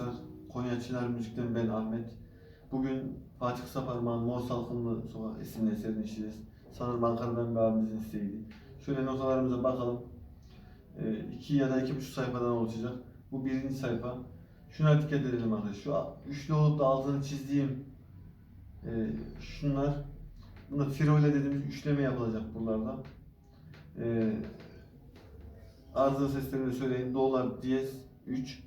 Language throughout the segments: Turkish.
Arkadaşlar. Konya Çınar Müzik'ten ben Ahmet. Bugün Fatih Saparman Mor Salkımlı Sokak isimli eserini işleyeceğiz. Sanırım Ankara'dan bir abimizin isteğiydi. Şöyle notalarımıza bakalım. Ee, iki ya da iki buçuk sayfadan oluşacak. Bu birinci sayfa. Şuna dikkat edelim arkadaşlar. Şu üçlü olup da altını çizdiğim e, şunlar. Bunda firole dediğimiz üçleme yapılacak buralarda. E, arıza seslerini söyleyeyim. Dolar diyez 3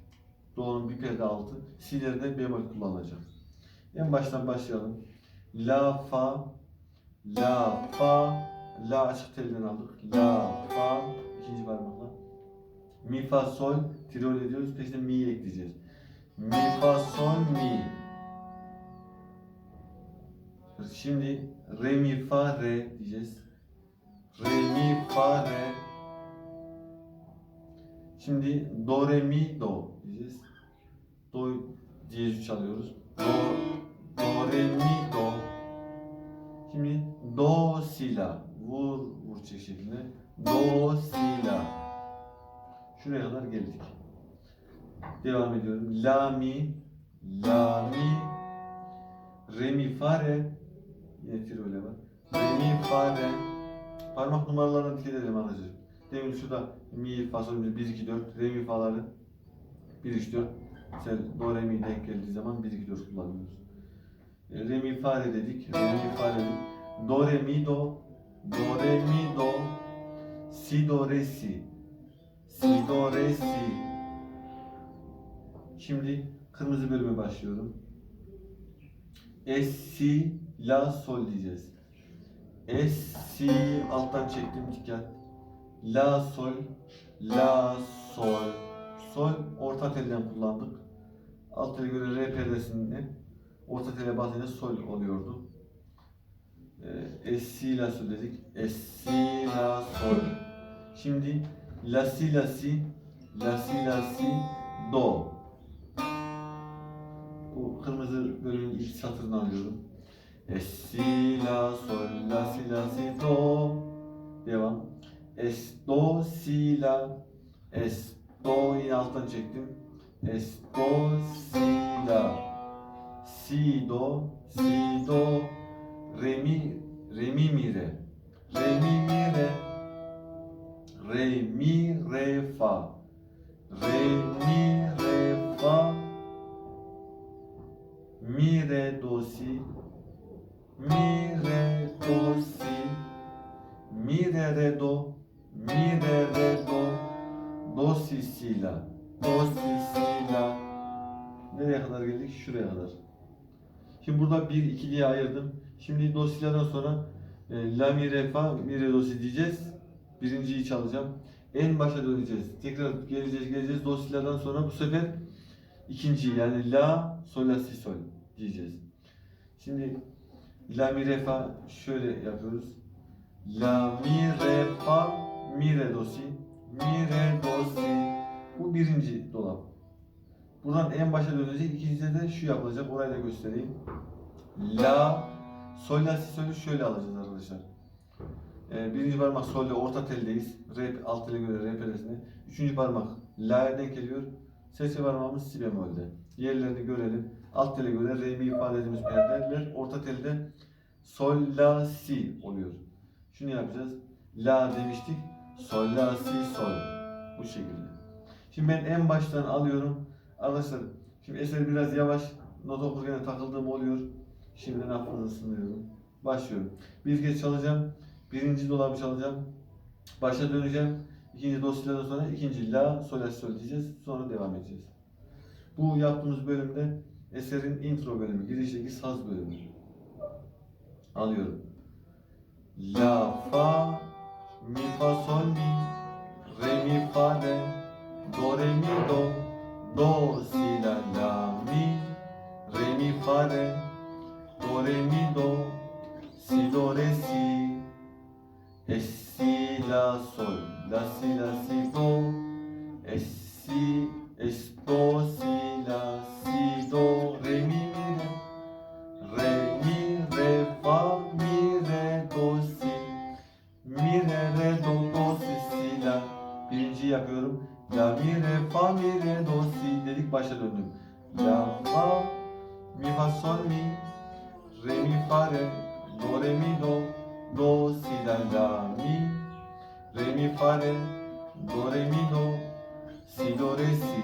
Do'nun bir perde altı. Si'lerde bemol kullanılacak. En baştan başlayalım. La, fa, la, fa, la açık telden aldık. La, fa, ikinci parmakla. Mi, fa, sol, tirol ediyoruz. Peşine mi'yi ekleyeceğiz. Mi, fa, sol, mi. Şimdi re, mi, fa, re diyeceğiz. Re, mi, fa, re. Şimdi do, re, mi, do diyeceğiz. Do diyezi çalıyoruz. Do, do, re, mi, do. Şimdi do, si, la. Vur, vur çek şeklinde. Do, si, la. Şuraya kadar geldik. Devam ediyorum. La, mi, la, mi, re, mi, fa, re. Yine tirole var. Re, mi, fa, re. Parmak numaralarına dikkat edelim arkadaşlar. Demin şurada mi, fa, sol, 1, 2, 4, re, mi, fa'ları 1, 3, 4. Mesela do, re, mi denk geldiği zaman 1, 2, 4 kullanıyoruz. E, Re, mi, fa, re dedik. Re, mi, fa, re. Do, re, mi, do. Do, re, mi, do. Si, do, re, si. Si, do, re, si. Şimdi kırmızı bölüme başlıyorum. Es, si, la, sol diyeceğiz. Es, si, alttan çektim dikkat. La, sol, la, sol. Sol, orta telden kullandık. Alt tele göre re perdesinde orta tele basınca sol oluyordu. Ee, es, si, la, sol dedik. Es, si, la, sol. Şimdi la si la si la si la si do. Bu kırmızı bölümün ilk satırını alıyorum. Es si la sol la si la si do. Devam. Es do si la es do yine alttan çektim. Es do si la si do si do re mi re mi mi re re mi mi re re mi re fa re mi re fa mi re do si mi re do si mi re re do mi re re do do si si la do si si la nereye kadar geldik? Şuraya kadar. Şimdi burada bir iki diye ayırdım. Şimdi do si la'dan sonra e, la mi re fa mi re do si diyeceğiz. Birinciyi çalacağım. En başa döneceğiz. Tekrar geleceğiz geleceğiz. Do si la'dan sonra bu sefer ikinci yani la sol la si sol diyeceğiz. Şimdi La mi re fa şöyle yapıyoruz. La mi re fa mi re do si mi re do si. Bu birinci dolap. Buradan en başa dönecek. İkincide de şu yapılacak. Orayı da göstereyim. La sol la si solü şöyle alacağız arkadaşlar. Ee, birinci parmak solde orta teldeyiz. Re alt tele göre re pedesine. Üçüncü parmak la'ya denk geliyor. Sesli parmağımız si bemolde. Yerlerini görelim. Alt tele göre re mi ifade ettiğimiz perdeler. Orta telde sol la si oluyor. Şunu yapacağız. La demiştik. Sol la si sol. Bu şekilde. Şimdi ben en baştan alıyorum. Arkadaşlar şimdi eser biraz yavaş. Not okurken takıldığım oluyor. Şimdiden affınızı sınıyorum. Başlıyorum. Bir kez çalacağım. Birinci dolabı çalacağım. Başa döneceğim. İkinci dosyadan sonra ikinci la sol la sol diyeceğiz. Sonra devam edeceğiz. Bu yaptığımız bölümde eserin intro bölümü, girişteki saz bölümü. Alıyorum. La fa mi fa sol mi re mi fa re do re mi do do si la la mi. Re mi fa re do re mi do si do re si. Es si la sol la si la si do. Es si es do si la si do re mi yapıyorum. La, mi, re, fa, mi, re, do, si. Dedik başa döndüm. La, fa, mi, fa, sol, mi. Re, mi, fa, re. Do, re, mi, do. Do, si, la, la, mi. Re, mi, fa, re. Do, re, mi, do. Si, do, re, si.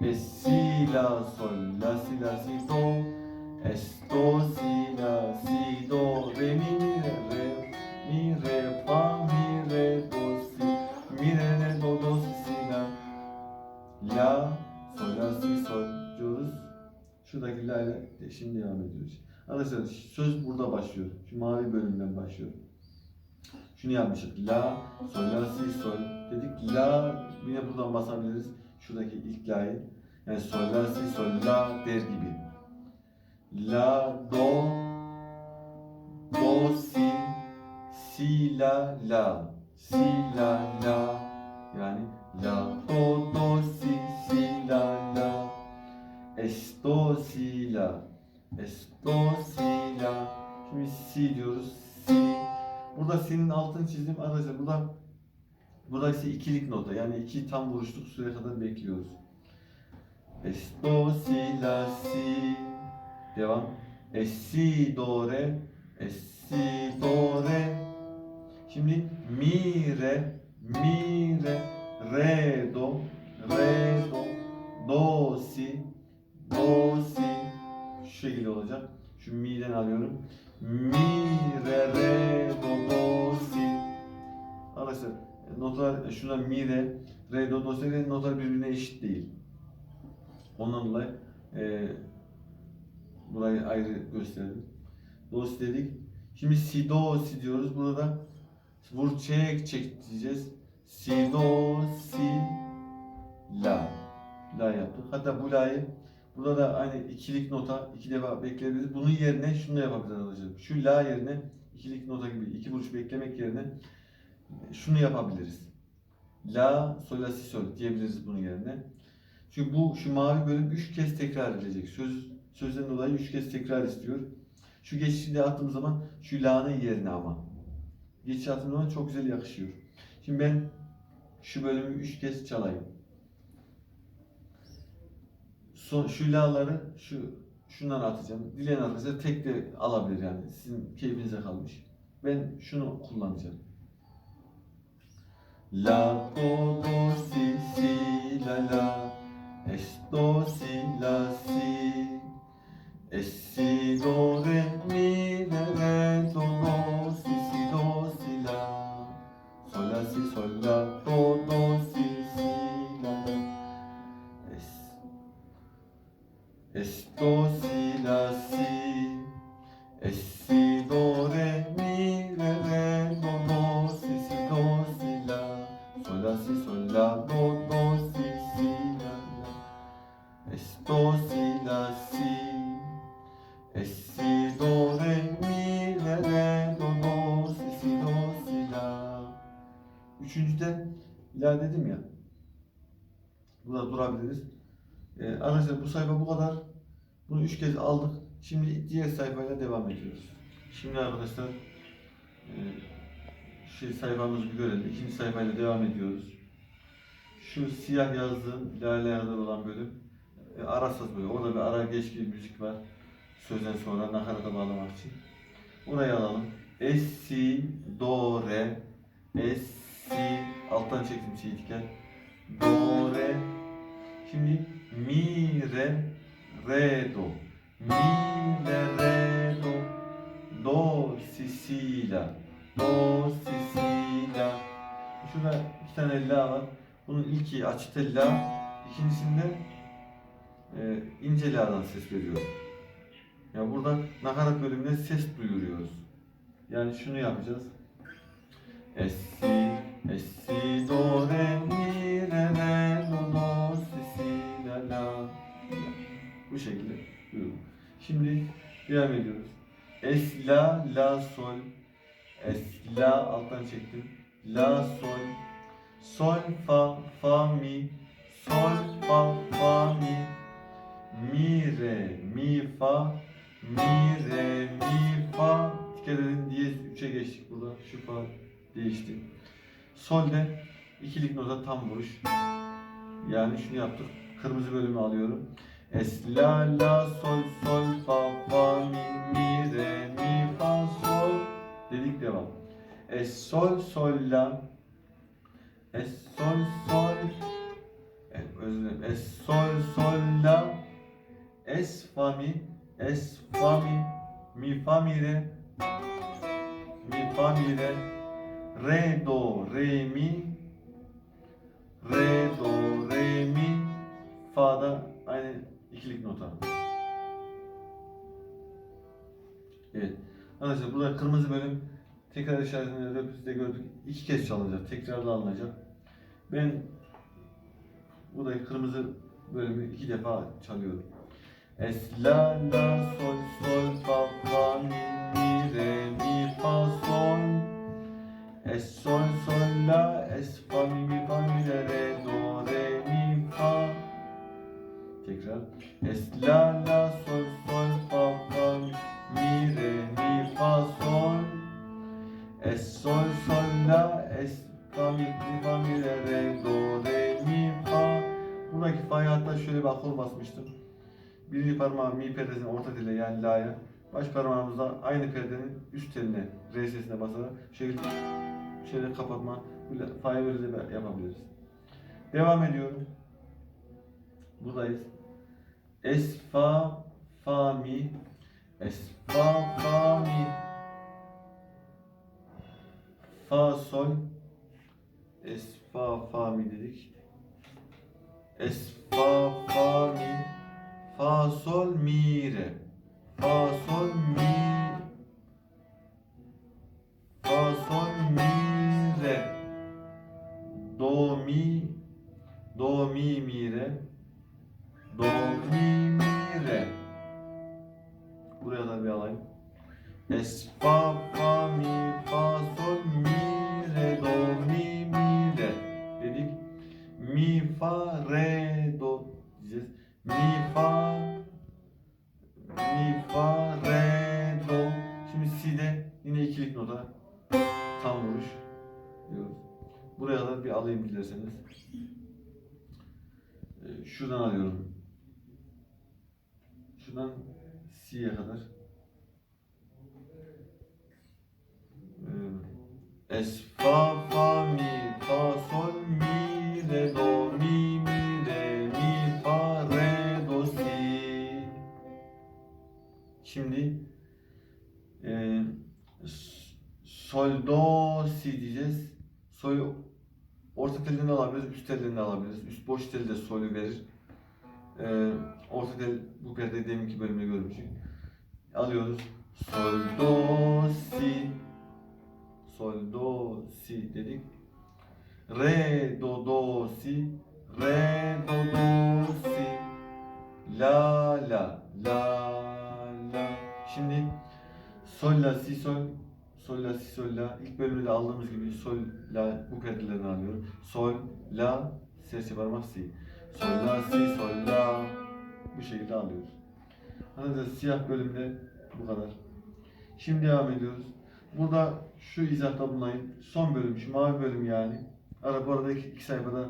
E, si, la, sol, la, si, la, si, do. Es, do, si, la, si, do, re, mi, Şuradaki la ile de şimdi devam ediyoruz. Arkadaşlar söz burada başlıyor. Şu mavi bölümden başlıyor. Şunu yapmıştık. La, sol, la, si, sol dedik. La, yine buradan basabiliriz. Şuradaki ilk la'yı. Yani sol, la, si, sol, la der gibi. La, do, do, si, si, la, la, si, la, la. Yani la, do, do, si, si, la, la. Es, do, si, la. Es, do, si, la. Şimdi si diyoruz. Si. Burada si'nin altını çizdim arkadaşlar. Burada burada ise ikilik nota. Yani iki tam vuruşluk süre kadar bekliyoruz. Es, do, si, la, si. Devam. Es, si, do, re. Es, si, do, re. Şimdi mi, re, mi, re, re, do, re, do, do, si, do, si. Şu şekilde olacak. Şu mi'den alıyorum. Mi, re, re, do, do, si. Arkadaşlar notlar şuna mi, re, re, do, do, si notlar birbirine eşit değil. Ondan dolayı e, burayı ayrı gösterdim. Do, si dedik. Şimdi si, do, si diyoruz. Burada vur, çek, çek diyeceğiz. Si, do, si, la. La yaptık. Hatta bu la'yı burada da aynı ikilik nota iki defa bekleyebiliriz. Bunun yerine şunu da yapabiliriz arkadaşlar. Şu la yerine ikilik nota gibi iki vuruş beklemek yerine şunu yapabiliriz. La, sol, la, si, sol diyebiliriz bunun yerine. Çünkü bu şu mavi bölüm üç kez tekrar edilecek. Söz sözden dolayı üç kez tekrar istiyor. Şu geçişi attığım zaman şu la'nın yerine ama. Geçiş attığım zaman çok güzel yakışıyor. Şimdi ben şu bölümü üç kez çalayım. Son, şu la'ları şu şundan atacağım. Dileyen arkadaşlar tek de alabilir yani. Sizin keyfinize kalmış. Ben şunu kullanacağım. La, do, do, si, si, la, la. Es, do, si, la, si. Es, si, do, re, Üçüncüde la dedim ya. Burada durabiliriz. Ee, arkadaşlar bu sayfa bu kadar. Bunu üç kez aldık. Şimdi diğer sayfayla devam ediyoruz. Şimdi arkadaşlar e, şey sayfamızı görelim. İkinci sayfayla devam ediyoruz. Şu siyah yazdığım lale yazılı olan bölüm e, ara saz bölümü. Orada bir ara geç bir müzik var. Sözden sonra nakarata bağlamak için. Orayı alalım. Es, si, do, re, es, si, alttan çektim si diken. Do, re, şimdi mi, re, re, do. Mi, re, re, do. Do, si, si, la. Do, si, si, la. Şurada iki tane la var. Bunun ilki açık tel la. İkincisinde e, ince la'dan ses veriyor. Ya burada nakarat bölümünde ses duyuruyoruz. Yani şunu yapacağız. Es, si, si, do, re, mi, re, re, do, si, si, la, la. Bu şekilde. Şimdi devam ediyoruz. Es, la, la, sol. Es, la, alttan çektim. La, sol. Sol, fa, fa, mi. Sol, fa, fa, mi. Mi, re, mi, fa. Mi, re, mi, fa. Dikkat edin diyez 3'e geçtik burada. Şu fa değişti. Sol'de ikilik nota tam vuruş. Yani şunu yaptık. Kırmızı bölümü alıyorum. Es, la, la, sol, sol, fa, fa, mi, mi, re, mi, fa, sol. Dedik devam. Es, sol, sol, la. Es, sol, sol. Evet, özür dilerim. Es, sol, sol, la. Es, fa, mi. Es, fa, mi. Mi, fa, mi, re. Mi, fa, mi, re. Re, do, re, mi. Re, do, re, mi. Fa'da aynı ikilik nota. Evet. Arkadaşlar burada kırmızı bölüm tekrar işaretini reprizde gördük. İki kez çalınacak. Tekrarla alınacak. Ben buradaki kırmızı bölümü iki defa çalıyorum. Es, la, la, sol, sol, fa, fa, mi, mi, re, mi, fa, sol. Es, sol, sol, la, es, fa, mi, mi, fa, mi, re, re, do, re, mi, fa. Tekrar. Es, la, la, sol, sol, fa, fa, mi, re, mi, fa, sol. Es, sol, sol, la, es, fa, mi, mi, fa, mi, re, re, do, re, mi, fa. Buradaki fa'ya hatta şöyle bir akıl basmıştım. Birinci parmağı mi perdesinin orta tele yani la'ya. Baş parmağımızla aynı perdenin üst teline, re sesine basarak şekilde şöyle kapatma, böyle de yapabiliriz. Devam ediyorum. Buradayız. Es, fa, fa, mi. Es, Şuradan alıyorum. Şuradan si'ye kadar. Ee, Es, fa, fa, mi, fa, sol, mi, re, do, mi, mi, re, mi, fa, re, do, si. Şimdi e, sol, do, si diyeceğiz. Sol orta telini de alabiliriz, üst telini de alabiliriz. Üst boş teli de solü verir. E, orta tel bu perde deminki bölümde görmüştük. Alıyoruz. Sol, do, si. Sol, do, si dedik. Re, do, do, si. Re, do, do, si. La, la, la, la. Şimdi sol, la, si, sol. Sol, la, si, sol, la. İlk bölümde aldığımız gibi sol, la bu perdelerini alıyorum. Sol, la, serçe parmak, si. Sol, la, si, sol, la. Bu şekilde alıyoruz. Arkadaşlar siyah bölümde bu kadar. Şimdi devam ediyoruz. Burada şu izahta bulunayım. Son bölüm, şu mavi bölüm yani. Ara bu arada iki, iki sayfada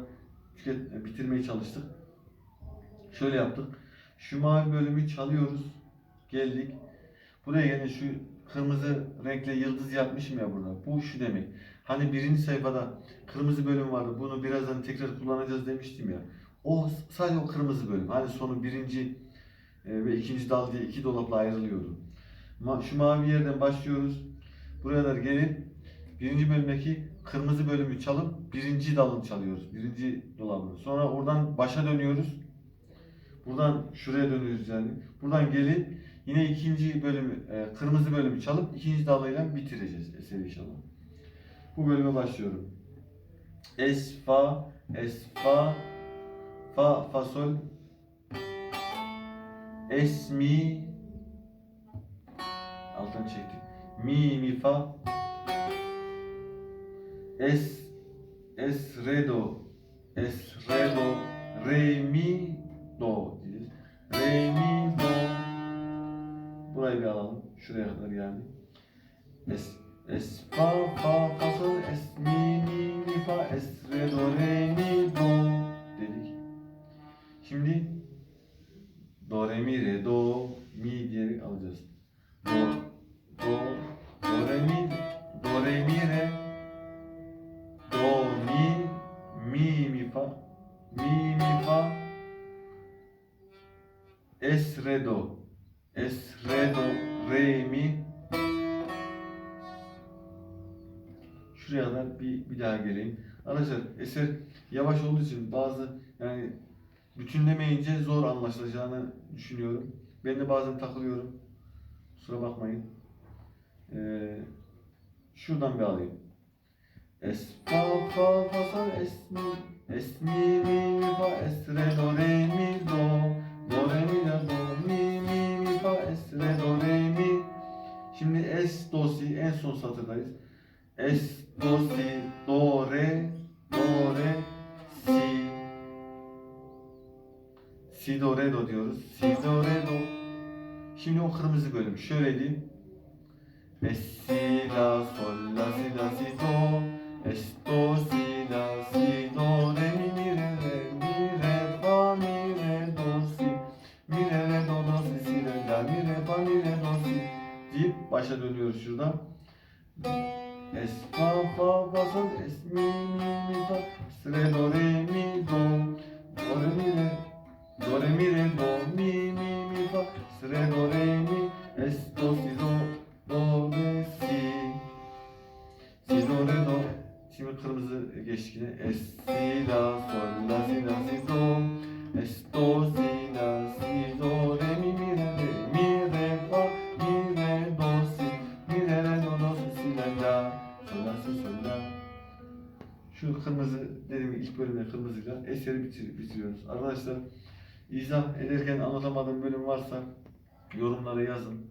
tüket, bitirmeye çalıştık. Şöyle yaptık. Şu mavi bölümü çalıyoruz. Geldik. Buraya gene şu kırmızı renkle yıldız yapmışım ya burada. Bu şu demek. Hani birinci sayfada kırmızı bölüm vardı. Bunu birazdan tekrar kullanacağız demiştim ya. O sadece o kırmızı bölüm. Hani sonu birinci e, ve ikinci dal diye iki dolapla ayrılıyordu. Şu mavi yerden başlıyoruz. Buraya kadar gelip birinci bölümdeki kırmızı bölümü çalıp birinci dalını çalıyoruz. Birinci dolabını. Sonra oradan başa dönüyoruz. Buradan şuraya dönüyoruz yani. Buradan gelip yine ikinci bölümü, e, kırmızı bölümü çalıp ikinci dalıyla bitireceğiz eseri inşallah. Bu bölüme başlıyorum. Es, fa, es, fa, fa, fa, sol, es, mi, alttan çektik. Mi, mi, fa, es, es, re, do, es, re, do, re, mi, do. Re, mi, do. Burayı bir alalım. Şuraya kadar yani. Es, es, fa, fa, fa, sol, es, mi, mi, mi, fa, es, re, do, re, mi, do dedik. Şimdi do, re, mi, re, do, mi diyerek alacağız. Do, do, do, re, mi, do, re, mi, re, do, mi, mi, mi, fa, mi, mi, fa, es, re, do, es, re, do, re, mi, Şuraya kadar bir, bir daha geleyim. Arkadaşlar eser yavaş olduğu için bazı yani bütünlemeyince zor anlaşılacağını düşünüyorum. Ben de bazen takılıyorum. Kusura bakmayın. Ee, şuradan bir alayım. Es fa fa fa sol es mi es mi mi fa es re do re mi do do re mi do mi mi fa es re do re mi Şimdi es do si en son satırdayız. Es, do, si, do, re, do, re, si. Si, do, re, do diyoruz. Si, do, re, do. Şimdi o kırmızı bölüm. Şöyle diyeyim. Es, si, la, sol, varsa yorumlara yazın.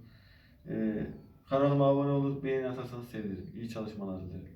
Ee, kanalıma abone olup beğeni atarsanız sevinirim. İyi çalışmalar dilerim.